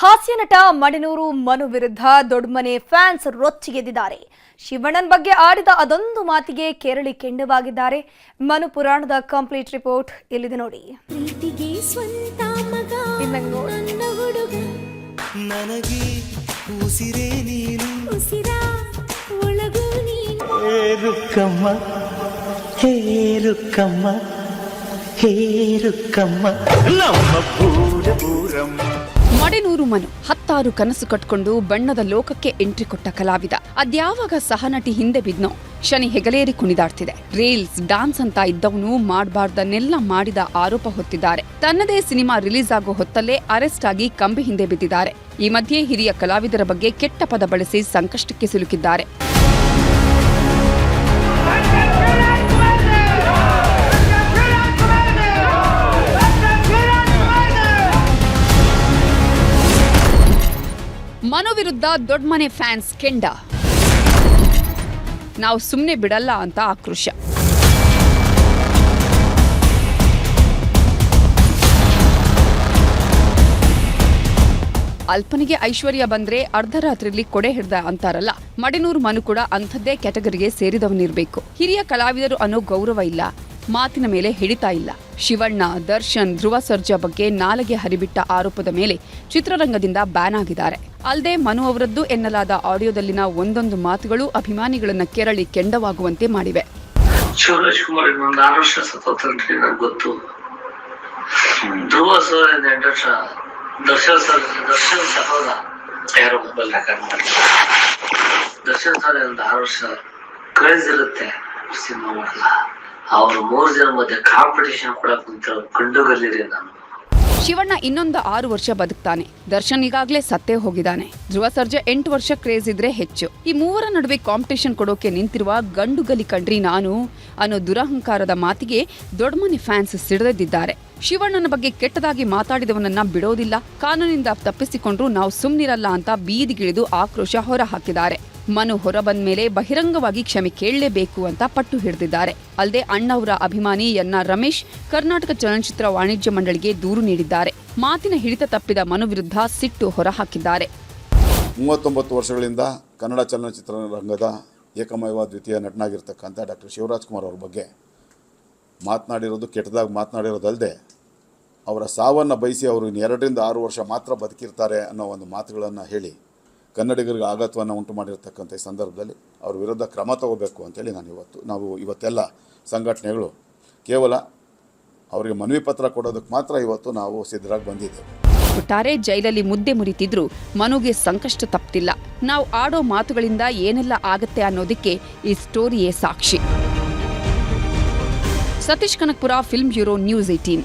ಹಾಸ್ಯ ನಟ ಮಡನೂರು ಮನು ವಿರುದ್ಧ ದೊಡ್ಮನೆ ಫ್ಯಾನ್ಸ್ ರೊಚ್ಚಿಗೆದ್ದಿದ್ದಾರೆ. ಶಿವಣ್ಣನ್ ಬಗ್ಗೆ ಆಡಿದ ಅದೊಂದು ಮಾತಿಗೆ ಕೇರಳಿ ಕೆಂಡವಾಗಿದ್ದಾರೆ. ಮನು ಪುರಾಣದ ಕಂಪ್ಲೀಟ್ ರಿಪೋರ್ಟ್ ಇಲ್ಲಿದೆ ನೋಡಿ. ಹೇರುಕ್ಕಮ್ಮ ಹೇರುಕ್ಕಮ್ಮ ನಮ್ಮ ಪೂರ ಪೂರಮ್ಮ ಮಡೆನೂರು ಮನು ಹತ್ತಾರು ಕನಸು ಕಟ್ಕೊಂಡು ಬಣ್ಣದ ಲೋಕಕ್ಕೆ ಎಂಟ್ರಿ ಕೊಟ್ಟ ಕಲಾವಿದ. ಅದ್ಯಾವಾಗ ಸಹನಟಿ ಹಿಂದೆ ಬಿದ್ನೋ? ಶನಿ ಹೆಗಲೇರಿ ಕುಣಿದಾಡ್ತಿದೆ. ರೀಲ್ಸ್, ಡಾನ್ಸ್ ಅಂತ ಇದ್ದವನು ಮಾಡಬಾರ್ದನ್ನೆಲ್ಲ ಮಾಡಿದ ಆರೋಪ ಹೊತ್ತಿದ್ದಾರೆ. ತನ್ನದೇ ಸಿನಿಮಾ ರಿಲೀಸ್ ಆಗೋ ಹೊತ್ತಲ್ಲೇ ಅರೆಸ್ಟ್ ಆಗಿ ಕಂಬಿ ಹಿಂದೆ ಬಿದ್ದಿದ್ದಾರೆ. ಈ ಮಧ್ಯೆ ಹಿರಿಯ ಕಲಾವಿದರ ಬಗ್ಗೆ ಕೆಟ್ಟ ಪದ ಬಳಸಿ ಸಂಕಷ್ಟಕ್ಕೆ ಸಿಲುಕಿದ್ದಾರೆ. ಮನು ವಿರುದ್ಧ ದೊಡ್ಮನೆ ಫ್ಯಾನ್ಸ್ ಕೆಂಡ. ನಾವು ಸುಮ್ಮನೆ ಬಿಡಲ್ಲ ಅಂತ ಆಕ್ರೋಶ. ಅಲ್ಪನಿಗೆ ಐಶ್ವರ್ಯ ಬಂದ್ರೆ ಅರ್ಧರಾತ್ರಿಲಿ ಕೊಡೆ ಹಿಡ್ದ ಅಂತಾರಲ್ಲ. ಮಡಿನೂರು ಮನು ಕೂಡ ಅಂಥದ್ದೇ ಕ್ಯಾಟಗರಿಗೆ ಸೇರಿದವನಿರ್ಬೇಕು. ಹಿರಿಯ ಕಲಾವಿದರು ಅನ್ನೋ ಗೌರವ ಇಲ್ಲ. ಮಾತಿನ ಮೇಲೆ ಹಿಡಿತಾ ಇಲ್ಲ. ಶಿವಣ್ಣ, ದರ್ಶನ್, ಧ್ರುವ ಸರ್ಜಾ ಬಗ್ಗೆ ನಾಲಗೆ ಹರಿಬಿಟ್ಟ ಆರೋಪದ ಮೇಲೆ ಚಿತ್ರರಂಗದಿಂದ ಬ್ಯಾನ್ ಆಗಿದ್ದಾರೆ. ಅಲ್ಲದೆ ಮನು ಅವರದ್ದು ಎನ್ನಲಾದ ಆಡಿಯೋದಲ್ಲಿನ ಒಂದೊಂದು ಮಾತುಗಳು ಅಭಿಮಾನಿಗಳನ್ನ ಕೆರಳಿ ಕೆಂಡವಾಗುವಂತೆ ಮಾಡಿವೆ. ಕುಮಾರ್ ಗೊತ್ತು. ಧ್ರುವ ಸರ್ ಸರ್, ದರ್ಶನ್ ಯಾರೋ ದರ್ಶನ್ ಸರ್ ಆರು ಇರುತ್ತೆ, ಸಿನಿಮಾ ಮಾಡಲ್ಲ. ಅವರು ಮೂರು ಜನ ಮಧ್ಯೆ ಕಾಂಪಿಟೇಷನ್ ಕೂಡ ಕುಂತಿರೋ ಕಂಡುಗಲ್ಲಿರಿ ನಾನು. ಶಿವಣ್ಣ ಇನ್ನೊಂದು ಆರು ವರ್ಷ ಬದುಕ್ತಾನೆ. ದರ್ಶನ್ ಈಗಾಗಲೇ ಸತ್ತೇ ಹೋಗಿದ್ದಾನೆ. ಧ್ರುವ ಸರ್ಜಾ ಎಂಟು ವರ್ಷ ಕ್ರೇಜ್ ಇದ್ರೆ ಹೆಚ್ಚು. ಈ ಮೂವರ ನಡುವೆ ಕಾಂಪಿಟೇಷನ್ ಕೊಡೋಕೆ ನಿಂತಿರುವ ಗಂಡುಗಲಿ ಕಂಡ್ರಿ ನಾನು ಅನ್ನೋ ದುರಹಂಕಾರದ ಮಾತಿಗೆ ದೊಡ್ಡಮನೆ ಫ್ಯಾನ್ಸ್ ಸಿಡಿದಿದ್ದಾರೆ. ಶಿವಣ್ಣನ ಬಗ್ಗೆ ಕೆಟ್ಟದಾಗಿ ಮಾತಾಡಿದವನನ್ನ ಬಿಡೋದಿಲ್ಲ. ಕಾನೂನಿಂದ ತಪ್ಪಿಸಿಕೊಂಡ್ರು ನಾವು ಸುಮ್ನಿರಲ್ಲ ಅಂತ ಬೀದಿಗಿಳಿದು ಆಕ್ರೋಶ ಹೊರಹಾಕಿದ್ದಾರೆ. ಮನು ಹೊರಬಂದ ಮೇಲೆ ಬಹಿರಂಗವಾಗಿ ಕ್ಷಮೆ ಕೇಳಲೇಬೇಕು ಅಂತ ಪಟ್ಟು ಹಿಡಿದಿದ್ದಾರೆ. ಅಲ್ಲದೆ ಅಣ್ಣವರ ಅಭಿಮಾನಿ ಎನ್ ರಮೇಶ್ ಕರ್ನಾಟಕ ಚಲನಚಿತ್ರ ವಾಣಿಜ್ಯ ಮಂಡಳಿಗೆ ದೂರು ನೀಡಿದ್ದಾರೆ. ಮಾತಿನ ಹಿಡಿತ ತಪ್ಪಿದ ಮನು ವಿರುದ್ಧ ಸಿಟ್ಟು ಹೊರಹಾಕಿದ್ದಾರೆ. ಮೂವತ್ತೊಂಬತ್ತು ವರ್ಷಗಳಿಂದ ಕನ್ನಡ ಚಲನಚಿತ್ರ ರಂಗದ ಏಕಮೇವ ದ್ವಿತೀಯ ನಟನಾಗಿರ್ತಕ್ಕಂಥ ಡಾಕ್ಟರ್ ಶಿವರಾಜ್ ಕುಮಾರ್ ಅವರ ಬಗ್ಗೆ ಮಾತನಾಡಿರೋದು ಕೆಟ್ಟದಾಗಿ ಮಾತನಾಡಿರೋದಲ್ಲದೆ ಅವರ ಸಾವನ್ನು ಬಯಸಿ ಅವರು ಇನ್ನು ಎರಡರಿಂದ ಆರು ವರ್ಷ ಮಾತ್ರ ಬದುಕಿರ್ತಾರೆ ಅನ್ನೋ ಒಂದು ಮಾತುಗಳನ್ನು ಹೇಳಿ ಕನ್ನಡಿಗರಿಗೆ ಆಘಾತವನ್ನು ಉಂಟು ಮಾಡಿರ್ತಕ್ಕಂಥ ಈ ಸಂದರ್ಭದಲ್ಲಿ ಅವ್ರ ವಿರುದ್ಧ ಕ್ರಮ ತಗೋಬೇಕು ಅಂತೇಳಿ ನಾನು ಇವತ್ತು, ನಾವು ಇವತ್ತೆಲ್ಲ ಸಂಘಟನೆಗಳು ಕೇವಲ ಅವರಿಗೆ ಮನವಿ ಪತ್ರ ಕೊಡೋದಕ್ಕೆ ಮಾತ್ರ ಇವತ್ತು ನಾವು ಸಿದ್ಧರಾಗಿ ಬಂದಿದ್ದೇವೆ. ಒಟ್ಟಾರೆ ಜೈಲಲ್ಲಿ ಮುದ್ದೆ ಮುರಿತಿದ್ರು ಮನುಗೆ ಸಂಕಷ್ಟ ತಪ್ತಿಲ್ಲ. ನಾವು ಆಡೋ ಮಾತುಗಳಿಂದ ಏನೆಲ್ಲ ಆಗತ್ತೆ ಅನ್ನೋದಕ್ಕೆ ಈ ಸ್ಟೋರಿಯೇ ಸಾಕ್ಷಿ. Satish Kanakpura film bureau news eighteen